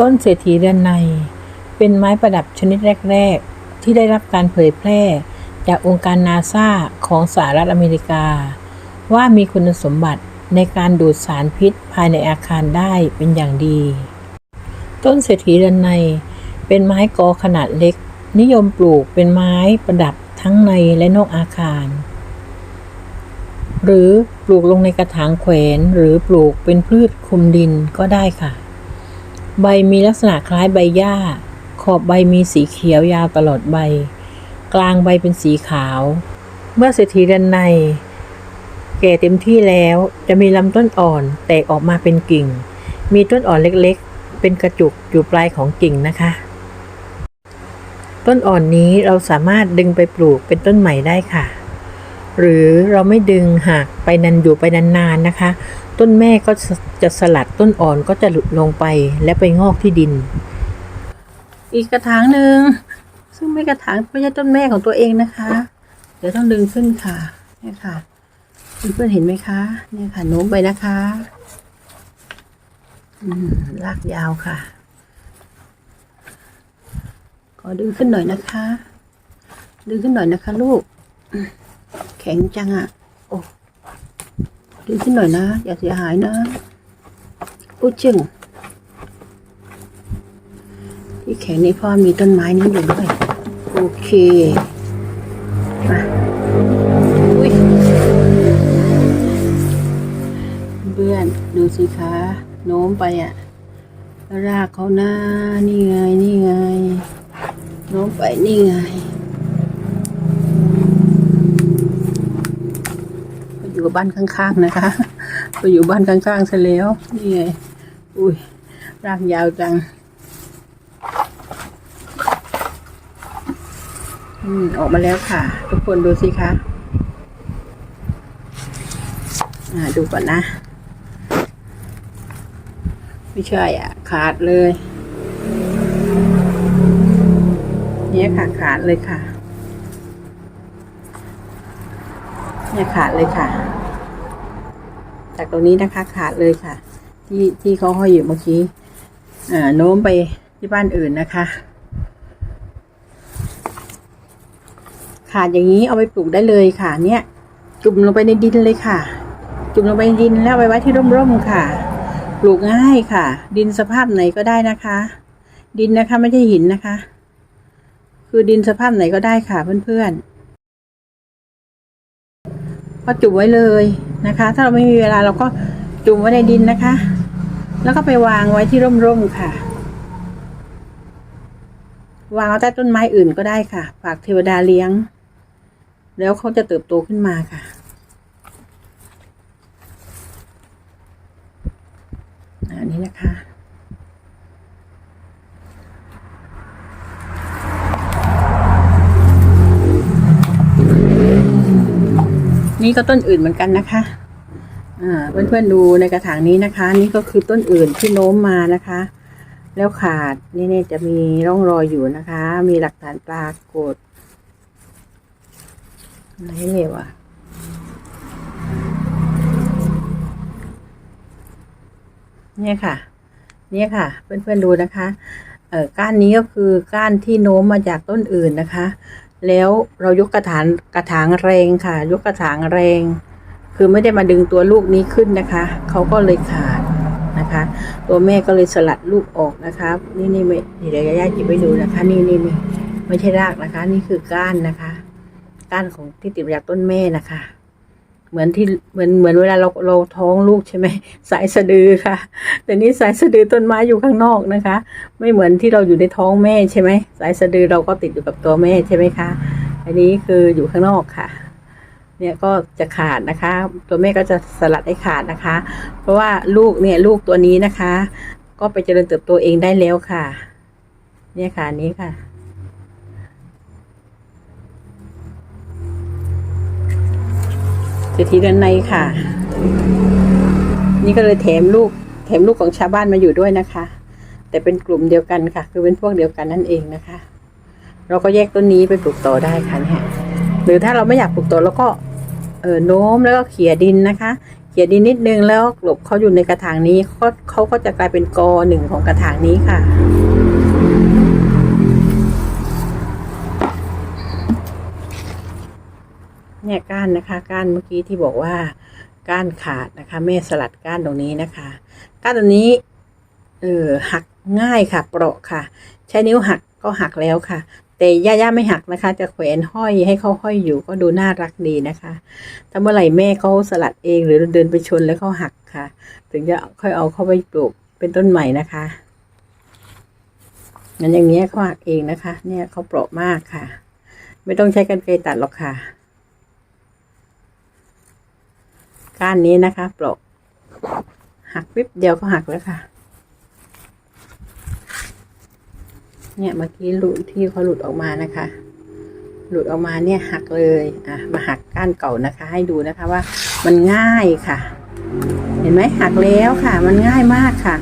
ต้นเศรษฐีเรือนใน เป็นไม้ประดับชนิดแรก ๆ ที่ได้รับการเผยแพร่ จากองค์การนาซาของสหรัฐอเมริกา ว่ามีคุณสมบัติในการดูดสารพิษภายในอาคารได้เป็นอย่างดี ต้นเศรษฐีเรือนใน เป็นไม้กอขนาดเล็ก นิยมปลูกเป็นไม้ประดับทั้งในและนอกอาคาร หรือปลูกลงในกระถางแขวนหรือปลูกเป็นพืชคลุมดินก็ได้ค่ะ ใบมีลักษณะคล้ายใบหญ้า ขอบใบมีสีเขียวยาวตลอดใบ กลางใบเป็นสีขาว เมื่อเศรษฐีด้านใน แก่เต็มที่แล้วจะมีลำต้นอ่อนแตกออกมาเป็นกิ่ง มีต้นอ่อนเล็กๆ เป็นกระจุกอยู่ปลายของกิ่งนะคะ ต้นอ่อนนี้เราสามารถดึงไปปลูกเป็นต้นใหม่ได้ค่ะ หรือเราไม่ดึงหักไปนันอยู่ไปนานๆนะคะ ต้นแม่ก็จะสลัดต้นอ่อนก็จะหลุดลงไปและไปงอกที่ดิน อีกกระถางหนึ่งซึ่งไม่กระถางไม่ใช่ต้นแม่ของตัวเองนะคะ เดี๋ยวต้องดึงขึ้นค่ะนี่ค่ะเพื่อนๆเห็นไหมคะเนี่ยค่ะโน้มไปนะคะลากยาวค่ะ ขอดึงขึ้นหน่อยนะคะ ดึงขึ้นหน่อยนะคะ ลูก แข็งจังอะ่ะ ดึงขึ้นหน่อยนะ อย่าเสียหายนะอุ้จึงที่แข็งนี่พ่อมีต้นไม้นี้อยู่ด้วย โอเคมาอุ้ยเพื่อนดูสิคะโน้มไปอะรากเขาหน้านี่ไง นี่ไง โน้มไปนี่ไง ไป อยู่บ้านข้างๆนะคะ ไปอยู่บ้านข้างๆซะแล้ว นี่ไง อุ้ยรากยาวจังอืมออกมาแล้วค่ะ ทุกคนดูสิคะอ่าดูก่อนนะ ไม่ใช่อะ ขาดเลย เนี่ยค่ะ ขาดเลยค่ะ เนี่ยขาดเลยค่ะ จากตรงนี้นะคะขาดเลยค่ะ ที่ที่เขาห้อยอยู่เมื่อกี้อ่าโน้มไปที่บ้านอื่นนะคะ ขาดอย่างนี้เอาไปปลูกได้เลยค่ะ เนี่ย จุ่มลงไปในดินเลยค่ะ จุ่มลงไปในดินแล้วไปไว้ที่ร่มๆค่ะ ปลูกง่ายค่ะ ดินสภาพไหนก็ได้นะคะ ดินนะคะไม่ใช่หินนะคะ คือดินสภาพไหนก็ได้ค่ะเพื่อนๆ ก็จุ่มไว้เลยนะคะ ถ้าเราไม่มีเวลาเราก็จุ่มไว้ในดินนะคะ แล้วก็ไปวางไว้ที่ร่มๆค่ะ วางเอาใต้ต้นไม้อื่นก็ได้ค่ะฝากเทวดาเลี้ยง แล้วเขาจะเติบโตขึ้นมาค่ะ อันนี้นะคะ นี่ก็ต้นอื่นเหมือนกันนะคะอ่าเพื่อนๆดูในกระถางนี้นะคะ นี่ก็คือต้นอื่นที่โน้มมานะคะ แล้วขาดนี่เนี่ยจะมีร่องรอยอยู่นะคะ มีหลักฐานปรากฏอะไรเลยวะเนี่ยค่ะ เนี่ยค่ะ เพื่อนๆดูนะคะ เอ่อก้านนี้ก็คือก้านที่โน้มมาจากต้นอื่นนะคะ แล้วเรายกกระถางกระถางแรงค่ะ ยกกระถางแรง คือไม่ได้มาดึงตัวลูกนี้ขึ้นนะคะเขาก็เลยขาดนะคะ ตัวแม่ก็เลยสลัดลูกออกนะคะนี่นี่ไม่เดี๋ยวย่าจิบไปดูนะคะ นี่นี่นี่ไม่ใช่รากนะคะ นี่คือก้านนะคะ ก้านของที่ติดมาจากต้นแม่นะคะ เหมือนที่เหมือนเหมือนเวลาเราเราท้องลูกใช่ไหมสายสะดือค่ะ แต่นี่สายสะดือต้นไม้อยู่ข้างนอกนะคะ ไม่เหมือนที่เราอยู่ในท้องแม่ใช่ไหมสายสะดือเราก็ติดอยู่กับตัวแม่ใช่ไหมคะอันนี้คืออยู่ข้างนอกค่ะ เนี่ยก็จะขาดนะคะ ตัวแม่ก็จะสลัดให้ขาดนะคะ เพราะว่าลูกเนี่ยลูกตัวนี้นะคะ ก็ไปเจริญเติบโตเองได้แล้วค่ะ เนี่ยค่ะนี้ค่ะ ศรษฐีด้านในค่ะ นี่ก็เลยแถมลูก แถมลูกของชาวบ้านมาอยู่ด้วยนะคะ แต่เป็นกลุ่มเดียวกันค่ะ คือเป็นพวกเดียวกันนั่นเองนะคะ เราก็แยกต้นนี้ไปปลูกต่อได้ค่ะเนี่ยหรือถ้าเราไม่อยากปลูกต่อเราก็เออโน้มแล้วก็เขี่ยดินนะคะ เขี่ยดินนิดนึงแล้วกลบเขาอยู่ในกระถางนี้เขาเขาก็จะกลายเป็นกอหนึ่งของกระถางนี้ค่ะ เนี่ยก้านนะคะ ก้านเมื่อกี้ที่บอกว่าก้านขาดนะคะ แม่สลัดก้านตรงนี้นะคะ ก้านตรงนี้เออหักง่ายค่ะ เปราะค่ะ ใช้นิ้วหักก็หักแล้วค่ะ แต่ย่าย่าไม่หักนะคะ จะแขวนห้อยให้เขาห้อยอยู่ก็ดูน่ารักดีนะคะถ้าเมื่อไหร่แม่เขาสลัดเองหรือเดินไปชนแล้วเขาหักค่ะ ถึงจะค่อยเอาเข้าไปปลูกเป็นต้นใหม่นะคะงั้นอย่างเนี้ยเขาหักเองนะคะ เนี่ยเขาเปราะมากค่ะ ไม่ต้องใช้กรรไกรตัดหรอกค่ะ ก้านนี้นะคะปราะหักวิบเดียวก็หักแล้วค่ะ เนี่ยเมื่อกี้หลุดที่เขาหลุดออกมานะคะ หลุดออกมาเนี่ยหักเลยอะมาหักก้านเก่านะคะ ให้ดูนะคะว่ามันง่ายค่ะ เห็นไหมหักแล้วค่ะ มันง่ายมากค่ะ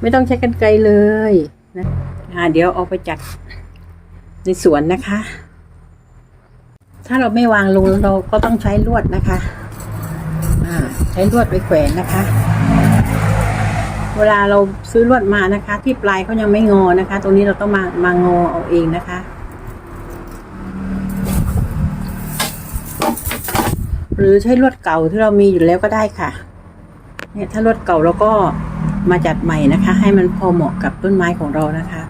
ไม่ต้องใช้กรรไกรเลยนะอ่าเดี๋ยวเอาไปจัดในสวนนะคะ ถ้าเราไม่วางลงเราก็ต้องใช้ลวดนะคะ ใช้ลวดไปแขวนนะคะ เวลาเราซื้อลวดมานะคะ ที่ปลายเขายังไม่งอนะคะ ตรงนี้เราต้องมามางอเอาเองนะคะ หรือใช้ลวดเก่าที่เรามีอยู่แล้วก็ได้ค่ะเนี่ยถ้าลวดเก่าเราก็มาจัดใหม่นะคะ ให้มันพอเหมาะกับต้นไม้ของเรานะคะ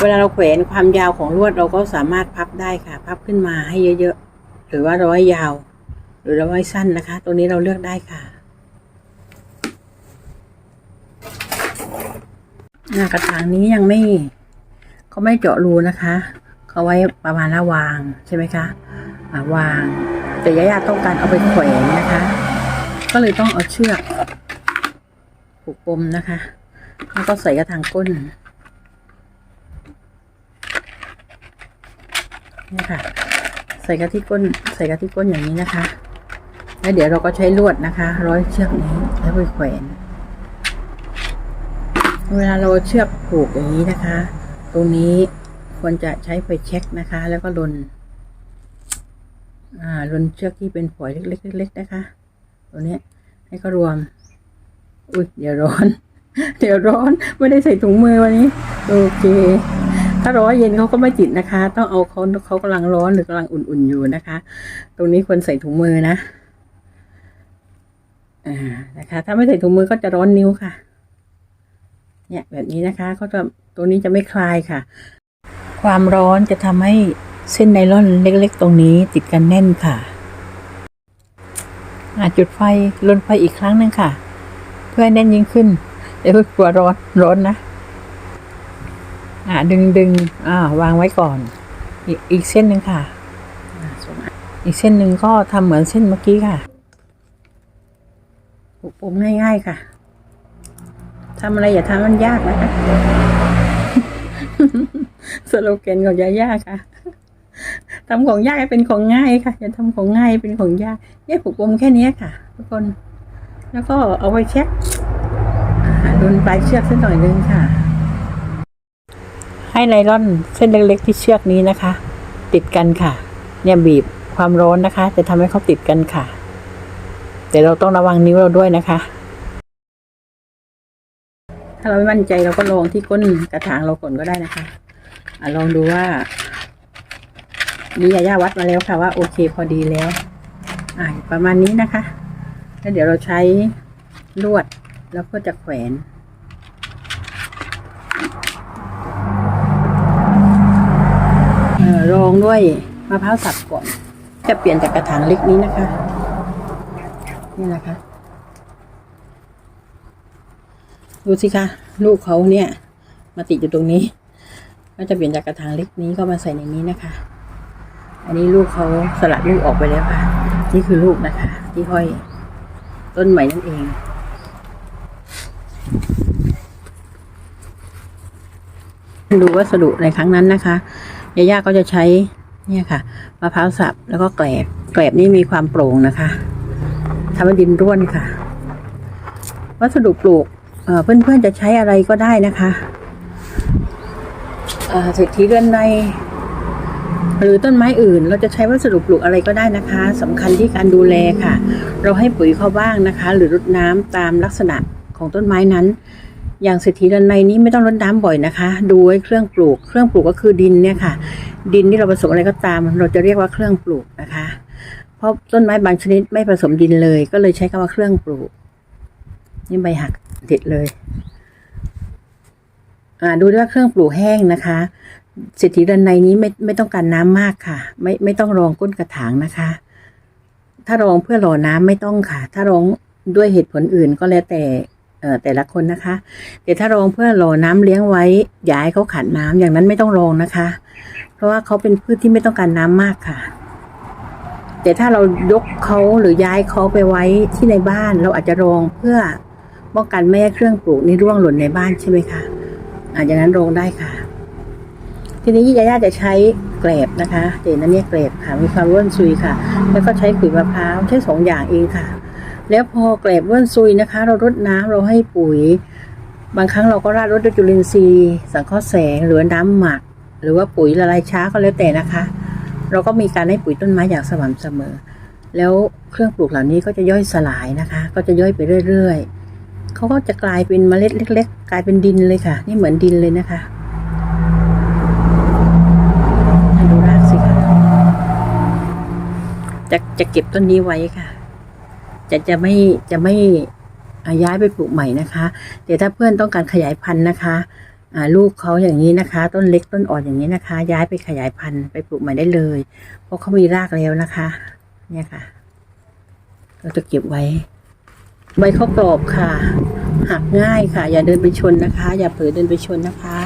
เวลาเราแขวนความยาวของลวดเราก็สามารถพับได้ค่ะ พับขึ้นมาให้เยอะๆ หรือว่าร้อยยาว หรือเร้อยสั้นนะคะ ตรงนี้เราเลือกได้ค่ะหน้ากระถางนี้ยังไม่เขาไม่เจาะรูนะคะเขาไว้ประมาณละวางใช่ไหมคะวาง แต่ยายาต้องการเอาไปแขวนนะคะ ก็เลยต้องเอาเชือกผูกปมนะคะ แล้วก็ใส่กระถางก้นนี่ค่ะ ใส่กระที่ก้น ใส่กระที่ก้นอย่างนี้นะคะ แล้วเดี๋ยวเราก็ใช้ลวดนะคะ ร้อยเชือกนี้แล้วไปแขวนเวลาเราเชือกผูกอย่างนี้นะคะ ตรงนี้ควรจะใช้ไฟเช็คนะคะ แล้วก็ลนอ่าลนเชือกที่เป็นฝอยเล็กๆเล็กๆนะคะ ตัวนี้ให้เขารวม อุ้ยเดี๋ยวร้อน เดี๋ยวร้อนไม่ได้ใส่ถุงมือวันนี้ โอเค ถ้าร้อนเย็นเขาก็ไม่ติดนะคะ ต้องเอาเขาเขากำลังร้อนหรือกำลังอุ่นๆอยู่นะคะ ตรงนี้ควรใส่ถุงมือนะ อ่านะคะ ถ้าไม่ใส่ถุงมือก็จะร้อนนิ้วค่ะ เนี่ยแบบนี้นะคะเขาจะตัวนี้จะไม่คลายค่ะ ความร้อนจะทำให้เส้นไนล่อนเล็กๆ ตรงนี้ติดกันแน่นค่ะอาจุดไฟลนไฟอีกครั้งหนึ่งค่ะ เพื่อให้แน่นยิ่งขึ้นเดี๋ยวกลัวร้อนร้อนนะ อ่าดึงดึงอ่าวางไว้ก่อน อีกอีกเส้นหนึ่งค่ะอ่าส่งมาอีกเส้นหนึ่งก็ทำเหมือนเส้นเมื่อกี้ค่ะ ปลูกผมง่าย ๆ ค่ะทำอะไรอย่าทำมันยากนะคะ สโลแกนของยายาค่ะทำของยากให้เป็นของง่ายค่ะ อย่าทำของง่ายเป็นของยากเนี่ยผูกปมแค่นี้ค่ะ ทุกคน แล้วก็เอาไว้เช็คอ่าโดนปลายเชือกสักหน่อยนึงค่ะ ให้ไนล่อนเส้นเล็กๆที่เชือกนี้นะคะ ติดกันค่ะ เนี่ยบีบความร้อนนะคะ จะทำให้เขาติดกันค่ะ แต่เราต้องระวังนิ้วเราด้วยนะคะ ถ้าเราไม่มั่นใจเราก็ลองที่ก้นกระถางเราก่อนก็ได้นะคะอะลองดูว่านี่ยาย่าวัดมาแล้วค่ะว่าโอเคพอดีแล้ว อ่าประมาณนี้นะคะ แล้วเดี๋ยวเราใช้ลวดแล้วก็จะแขวนออรองด้วยมะพร้าวสับก่อน จะเปลี่ยนจากกระถางเล็กนี้นะคะ นี่นะคะดูสิคะลูกเขาเนี่ย มาติดอยู่ตรงนี้ ก็จะเปลี่ยนจากกระถางเล็กนี้ก็มาใส่ในนี้นะคะ อันนี้ลูกเขาสลัดลูกออกไปแล้วค่ะ นี่คือลูกนะคะ ที่ห้อยต้นใหม่นั่นเอง ดูวัสดุในครั้งนั้นนะคะยาย่าก็จะใช้เนี่ยค่ะมะพร้าวสับแล้วก็แกลบแกลบนี่มีความโปร่งนะคะ ทำให้ดินร่วนค่ะ วัสดุปลูกเพื่อนๆจะใช้อะไรก็ได้นะคะเศรษฐีเรือนใน หรือต้นไม้อื่น เราจะใช้วัสดุปลูกอะไรก็ได้นะคะสำคัญที่การดูแลค่ะ เราให้ปุ๋ยเขาบ้างนะคะ หรือรดน้ำตามลักษณะของต้นไม้นั้น อย่างเศรษฐีดันในนี้ไม่ต้องรดน้ำบ่อยนะคะ ดูไว้เครื่องปลูก เครื่องปลูกก็คือดินเนี่ยค่ะ ดินที่เราผสมอะไรก็ตาม เราจะเรียกว่าเครื่องปลูกนะคะ เพราะต้นไม้บางชนิดไม่ผสมดินเลย ก็เลยใช้คำว่าเครื่องปลูกนี่ใบหักเด็ดเลยอ่าดูด้วยว่าเครื่องปลูกแห้งนะคะเศรษฐีดันในนี้ไม่ไม่ต้องการน้ำมากค่ะ ไม่ไม่ต้องรองก้นกระถางนะคะ ถ้ารองเพื่อรอน้ำไม่ต้องค่ะ ถ้ารองด้วยเหตุผลอื่นก็แล้วแต่เอ่อแต่ละคนนะคะ แต่ถ้ารองเพื่อรอน้ำเลี้ยงไว้ย่าให้เขาขาดน้ำอย่างนั้นไม่ต้องรองนะคะ เพราะว่าเขาเป็นพืชที่ไม่ต้องการน้ำมากค่ะ แต่ถ้าเรายกเขาหรือย้ายเขาไปไว้ที่ในบ้าน เราอาจจะรองเพื่อป้องกันไม่ให้เครื่องปลูกนี้ร่วงหล่นในบ้านใช่ไหมคะอาอย่างนั้นรองได้ค่ะ ทีนี้ยาย่าจะใช้แกลบนะคะเห็นนั้นเนี่ยแกลบค่ะมีความร่วนซุยค่ะ แล้วก็ใช้ขุยมะพร้าวใช้สองอย่างเองค่ะ แล้วพอแกลบร่วนซุยนะคะ เรารดน้ำเราให้ปุ๋ย บางครั้งเราก็ราดรดด้วยจุลินทรีย์ สังเคราะห์แสงหรือน้ำหมัก หรือว่าปุ๋ยละลายช้าก็แล้วแต่นะคะ เราก็มีการให้ปุ๋ยต้นไม้อย่างสม่ำเสมอ แล้วเครื่องปลูกเหล่านี้ก็จะย่อยสลายนะคะ ก็จะย่อยไปเรื่อยๆเขาก็จะกลายเป็นเมล็ดเล็ก ๆ กลายเป็นดินเลยค่ะ นี่เหมือนดินเลยนะคะดูรากสิคะจะจะเก็บต้นนี้ไว้ค่ะ จะจะไม่จะไม่ย้ายไปปลูกใหม่นะคะแต่ถ้าเพื่อนต้องการขยายพันธุ์นะคะ ลูกเขาอย่างนี้นะคะ ต้นเล็กต้นอ่อนอย่างนี้นะคะ ย้ายไปขยายพันธุ์ไปปลูกใหม่ได้เลย เพราะเขามีรากแล้วนะคะ เนี่ยค่ะ เราจะเก็บไว้ ใบข้าวกรอบค่ะ หักง่ายค่ะ อย่าเดินไปชนนะคะ อย่าเผลอเดินไปชนนะคะ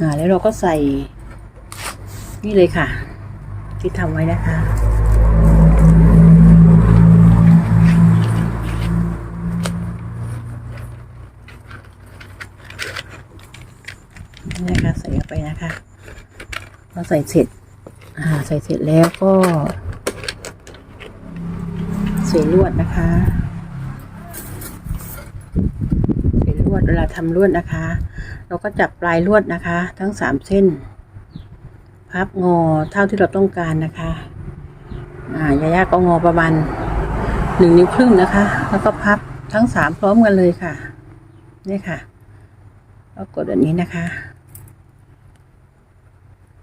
อ่าแล้วเราก็ใส่นี่เลยค่ะ ที่ทำไว้นะคะ ไปนะคะเราไปนะคะพอใส่เสร็จ อ่า ใส่เสร็จแล้วก็ใส่ลวดนะคะใส่ลวดเวลาทำลวดนะคะ เราก็จับปลายลวดนะคะ ทั้งสามเส้น พับงอเท่าที่เราต้องการนะคะ อ่ายาย่าก็งอประมาณหนึ่งนิ้วครึ่งนะคะ แล้วก็พับทั้งสามพร้อมกันเลยค่ะ นี่ค่ะ แล้วกดแบบนี้นะคะ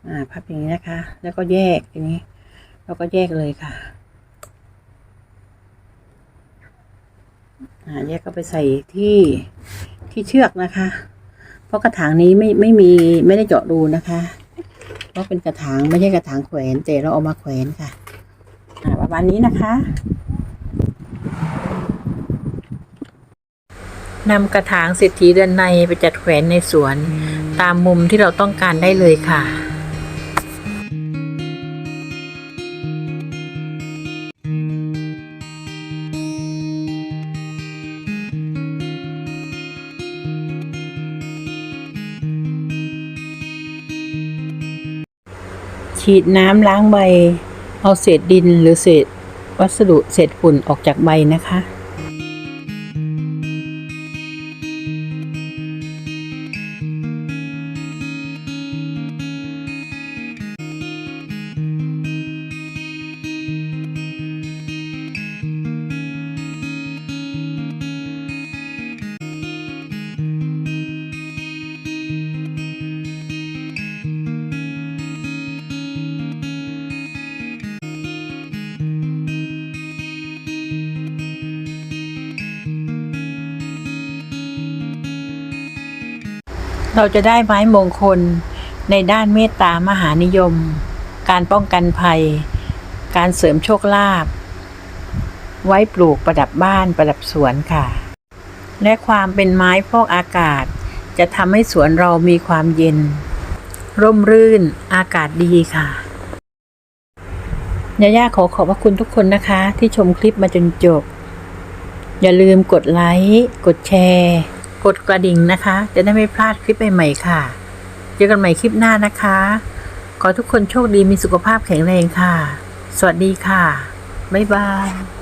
อ่าพับอย่างนี้นะคะ แล้วก็แยกอย่างนี้แล้วก็แยกเลยค่ะอ่าแยกก็ไปใส่ที่ที่เชือกนะคะ เพราะกระถางนี้ไม่ไม่มีไม่ได้เจาะรูนะคะ เพราะเป็นกระถางไม่ใช่กระถางแขวนแต่เราเอามาแขวนค่ะอ่าประมาณนี้นะคะนำกระถางเศรษฐีเดือนในไปจัดแขวนในสวน ตามมุมที่เราต้องการได้เลยค่ะ ฉีดน้ำล้างใบ เอาเศษดินหรือเศษวัสดุเศษฝุ่นออกจากใบนะคะ เราจะได้ไม้มงคลในด้านเมตตามหานิยม การป้องกันภัย การเสริมโชคลาภไว้ปลูกประดับบ้านประดับสวนค่ะ และความเป็นไม้ฟอกอากาศ จะทำให้สวนเรามีความเย็น ร่มรื่นอากาศดีค่ะยาย่าขอขอบพระคุณทุกคนนะคะ ที่ชมคลิปมาจนจบ อย่าลืมกดไลค์ กดแชร์ กดกระดิ่งนะคะ จะได้ไม่พลาดคลิปใหม่ๆค่ะ เจอกันใหม่คลิปหน้านะคะ ขอทุกคนโชคดีมีสุขภาพแข็งแรงค่ะ สวัสดีค่ะ บ๊ายบาย